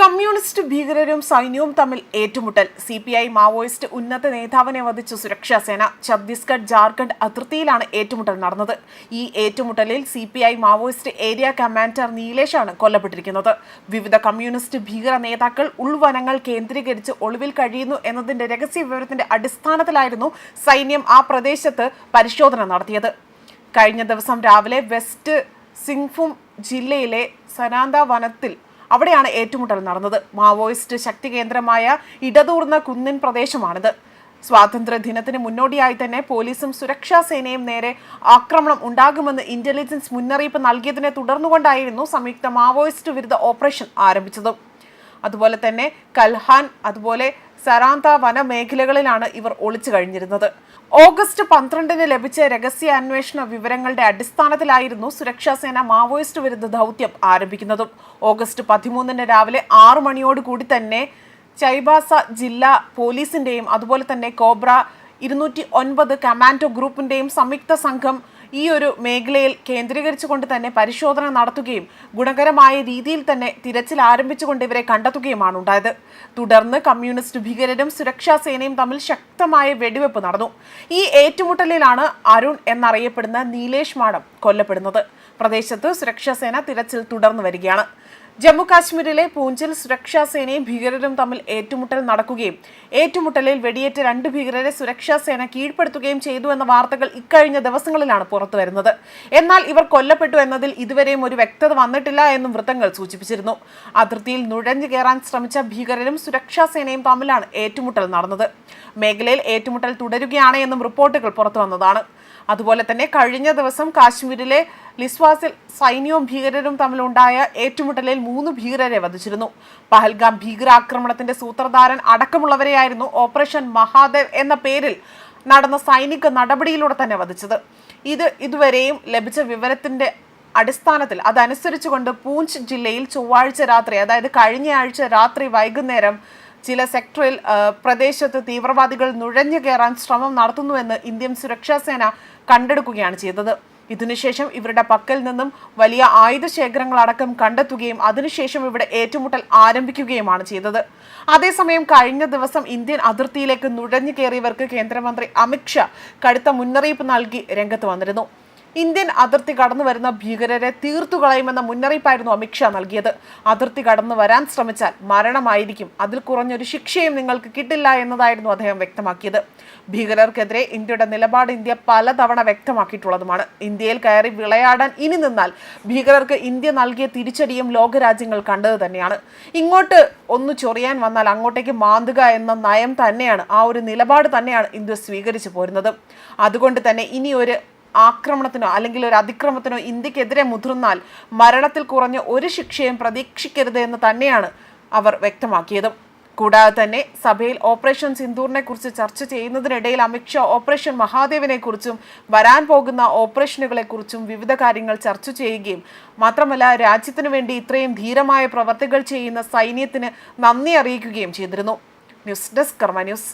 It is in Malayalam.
കമ്മ്യൂണിസ്റ്റ് ഭീകരരും സൈന്യവും തമ്മിൽ ഏറ്റുമുട്ടൽ. സി പി ഐ മാവോയിസ്റ്റ് ഉന്നത നേതാവിനെ വധിച്ചു സുരക്ഷാ സേന ഛത്തീസ്ഗഡ് ജാർഖണ്ഡ് അതിർത്തിയിലാണ് ഏറ്റുമുട്ടൽ നടന്നത്. ഈ ഏറ്റുമുട്ടലിൽ C P I Maoist area commander നീലേഷാണ് കൊല്ലപ്പെട്ടിരിക്കുന്നത്. വിവിധ കമ്മ്യൂണിസ്റ്റ് ഭീകര നേതാക്കൾ ഉൾവനങ്ങൾ കേന്ദ്രീകരിച്ച് ഒളിവിൽ കഴിയുന്നു എന്നതിന്റെ രഹസ്യ വിവരത്തിന്റെ അടിസ്ഥാനത്തിലായിരുന്നു സൈന്യം ആ പ്രദേശത്ത് പരിശോധന നടത്തിയത്. കഴിഞ്ഞ ദിവസം രാവിലെ വെസ്റ്റ് സിംഗ്ഫും ജില്ലയിലെ സനാന്ത വനത്തിൽ അവിടെയാണ് ഏറ്റുമുട്ടൽ നടന്നത്. മാവോയിസ്റ്റ് ശക്തി കേന്ദ്രമായ ഇടതൂർന്ന കുന്നിൻ പ്രദേശമാണിത്. സ്വാതന്ത്ര്യ ദിനത്തിന് മുന്നോടിയായി തന്നെ പോലീസും സുരക്ഷാ സേനയും നേരെ ആക്രമണം ഉണ്ടാകുമെന്ന് ഇന്റലിജൻസ് മുന്നറിയിപ്പ് നൽകിയതിനെ തുടർന്നുകൊണ്ടായിരുന്നു സംയുക്ത മാവോയിസ്റ്റ് വിരുദ്ധ ഓപ്പറേഷൻ ആരംഭിച്ചത്. അതുപോലെ തന്നെ കൽഹാൻ അതുപോലെ സരാന്ത വനമേഖലകളിലാണ് ഇവർ ഒളിച്ചു കഴിഞ്ഞിരുന്നത്. ഓഗസ്റ്റ് പന്ത്രണ്ടിന് ലഭിച്ച രഹസ്യ അന്വേഷണ വിവരങ്ങളുടെ അടിസ്ഥാനത്തിലായിരുന്നു സുരക്ഷാസേന മാവോയിസ്റ്റ് വിരുദ്ധ ദൗത്യം ആരംഭിക്കുന്നതും. ഓഗസ്റ്റ് പതിമൂന്നിന് രാവിലെ ആറു മണിയോടുകൂടി തന്നെ ചൈബാസ ജില്ലാ പോലീസിന്റെയും അതുപോലെ തന്നെ കോബ്ര ഇരുന്നൂറ്റി ഒൻപത് കമാൻഡോ ഗ്രൂപ്പിന്റെയും സംയുക്ത സംഘം ഈ ഒരു മേഖലയിൽ കേന്ദ്രീകരിച്ചുകൊണ്ട് തന്നെ പരിശോധന നടത്തുകയും ഗുണകരമായ രീതിയിൽ തന്നെ തിരച്ചിൽ ആരംഭിച്ചുകൊണ്ട് ഇവരെ കണ്ടെത്തുകയുമാണ് ഉണ്ടായത്. തുടർന്ന് കമ്മ്യൂണിസ്റ്റ് ഭീകരരും സുരക്ഷാ സേനയും തമ്മിൽ ശക്തമായ വെടിവെപ്പ് നടന്നു. ഈ ഏറ്റുമുട്ടലിലാണ് അരുൺ എന്നറിയപ്പെടുന്ന നീലേഷ് മാഡം കൊല്ലപ്പെടുന്നത്. പ്രദേശത്ത് സുരക്ഷാ സേന തിരച്ചിൽ തുടർന്നു വരികയാണ്. ജമ്മു കാശ്മീരിലെ പൂഞ്ചിൽ സുരക്ഷാ സേനയും ഭീകരരും തമ്മിൽ ഏറ്റുമുട്ടൽ നടക്കുകയും ഏറ്റുമുട്ടലിൽ വെടിയേറ്റ രണ്ട് ഭീകരരെ സുരക്ഷാ സേന കീഴ്പ്പെടുത്തുകയും ചെയ്തു എന്ന വാർത്തകൾ ഇക്കഴിഞ്ഞ ദിവസങ്ങളിലാണ് പുറത്തുവരുന്നത്. എന്നാൽ ഇവർ കൊല്ലപ്പെട്ടു എന്നതിൽ ഇതുവരെയും ഒരു വ്യക്തത വന്നിട്ടില്ല എന്നും വൃത്തങ്ങൾ സൂചിപ്പിച്ചിരുന്നു. അതിർത്തിയിൽ നുഴഞ്ഞു കയറാൻ ശ്രമിച്ച ഭീകരരും സുരക്ഷാ സേനയും തമ്മിലാണ് ഏറ്റുമുട്ടൽ നടന്നത്. മേഖലയിൽ ഏറ്റുമുട്ടൽ തുടരുകയാണ് എന്നും റിപ്പോർട്ടുകൾ പുറത്തു വന്നതാണ് അതുപോലെ തന്നെ കഴിഞ്ഞ ദിവസം കാശ്മീരിലെ ലിസ്വാസിൽ സൈന്യവും ഭീകരരും തമ്മിലുണ്ടായ ഏറ്റുമുട്ടലിൽ മൂന്ന് ഭീകരരെ വധിച്ചിരുന്നു. പഹൽഗാം ഭീകരാക്രമണത്തിന്റെ സൂത്രധാരൻ അടക്കമുള്ളവരെയായിരുന്നു ഓപ്പറേഷൻ മഹാദേവ് എന്ന പേരിൽ നടന്ന സൈനിക നടപടിയിലൂടെ തന്നെ വധിച്ചത്. ഇത് ഇതുവരെയും ലഭിച്ച വിവരത്തിന്റെ അടിസ്ഥാനത്തിൽ അതനുസരിച്ചുകൊണ്ട് പൂഞ്ച് ജില്ലയിൽ ചൊവ്വാഴ്ച രാത്രി അതായത് കഴിഞ്ഞയാഴ്ച രാത്രി വൈകുന്നേരം ചില സെക്ടറിൽ പ്രദേശത്ത് തീവ്രവാദികൾ നുഴഞ്ഞു കയറാൻ ശ്രമം നടത്തുന്നുവെന്ന് ഇന്ത്യൻ സുരക്ഷാ സേന കണ്ടെടുക്കുകയാണ് ചെയ്തത്. ഇതിനുശേഷം ഇവരുടെ പക്കൽ നിന്നും വലിയ ആയുധ ശേഖരങ്ങളടക്കം കണ്ടെത്തുകയും അതിനുശേഷം ഇവിടെ ഏറ്റുമുട്ടൽ ആരംഭിക്കുകയുമാണ് ചെയ്തത്. അതേസമയം കഴിഞ്ഞ ദിവസം ഇന്ത്യൻ അതിർത്തിയിലേക്ക് നുഴഞ്ഞു കയറിയവർക്ക് കേന്ദ്രമന്ത്രി അമിത്ഷാ കടുത്ത മുന്നറിയിപ്പ് നൽകി രംഗത്ത് വന്നിരുന്നു. ഇന്ത്യൻ അതിർത്തി കടന്നു വരുന്ന ഭീകരരെ തീർത്തു കളയുമെന്ന മുന്നറിയിപ്പായിരുന്നു അമിത്ഷാ നൽകിയത്. അതിർത്തി കടന്നു വരാൻ ശ്രമിച്ചാൽ മരണമായിരിക്കും. അതിൽ കുറഞ്ഞൊരു ശിക്ഷയും നിങ്ങൾക്ക് കിട്ടില്ല എന്നതായിരുന്നു അദ്ദേഹം വ്യക്തമാക്കിയത്. ഭീകരർക്കെതിരെ ഇന്ത്യയുടെ നിലപാട് ഇന്ത്യ പലതവണ വ്യക്തമാക്കിയിട്ടുള്ളതുമാണ്. ഇന്ത്യയിൽ കയറി വിളയാടാൻ ഇനി നിന്നാൽ ഭീകരർക്ക് ഇന്ത്യ നൽകിയ തിരിച്ചടിയും ലോകരാജ്യങ്ങൾ കണ്ടത് തന്നെയാണ്. ഇങ്ങോട്ട് ഒന്ന് ചൊറിയാൻ വന്നാൽ അങ്ങോട്ടേക്ക് മാന്തുക എന്ന നയം തന്നെയാണ് ആ ഒരു നിലപാട് തന്നെയാണ് ഇന്ത്യ സ്വീകരിച്ചു പോരുന്നത്. അതുകൊണ്ട് തന്നെ ഇനി ഒരു ആക്രമണത്തിനോ അല്ലെങ്കിൽ ഒരു അതിക്രമത്തിനോ ഇന്ത്യക്കെതിരെ മുതിർന്നാൽ മരണത്തിൽ കുറഞ്ഞ ഒരു ശിക്ഷയും പ്രതീക്ഷിക്കരുത് എന്ന് തന്നെയാണ് അവർ വ്യക്തമാക്കിയത്. കൂടാതെ തന്നെ സഭയിൽ ഓപ്പറേഷൻ സിന്ദൂറിനെ കുറിച്ച് ചർച്ച ചെയ്യുന്നതിനിടയിൽ അമിത്ഷാ ഓപ്പറേഷൻ മഹാദേവിനെ കുറിച്ചും വരാൻ പോകുന്ന ഓപ്പറേഷനുകളെ കുറിച്ചും വിവിധ കാര്യങ്ങൾ ചർച്ച ചെയ്യുകയും മാത്രമല്ല രാജ്യത്തിനു വേണ്ടി ഇത്രയും ധീരമായ പ്രവർത്തികൾ ചെയ്യുന്ന സൈന്യത്തിന് നന്ദി അറിയിക്കുകയും ചെയ്തിരുന്നു. News desk Karma news.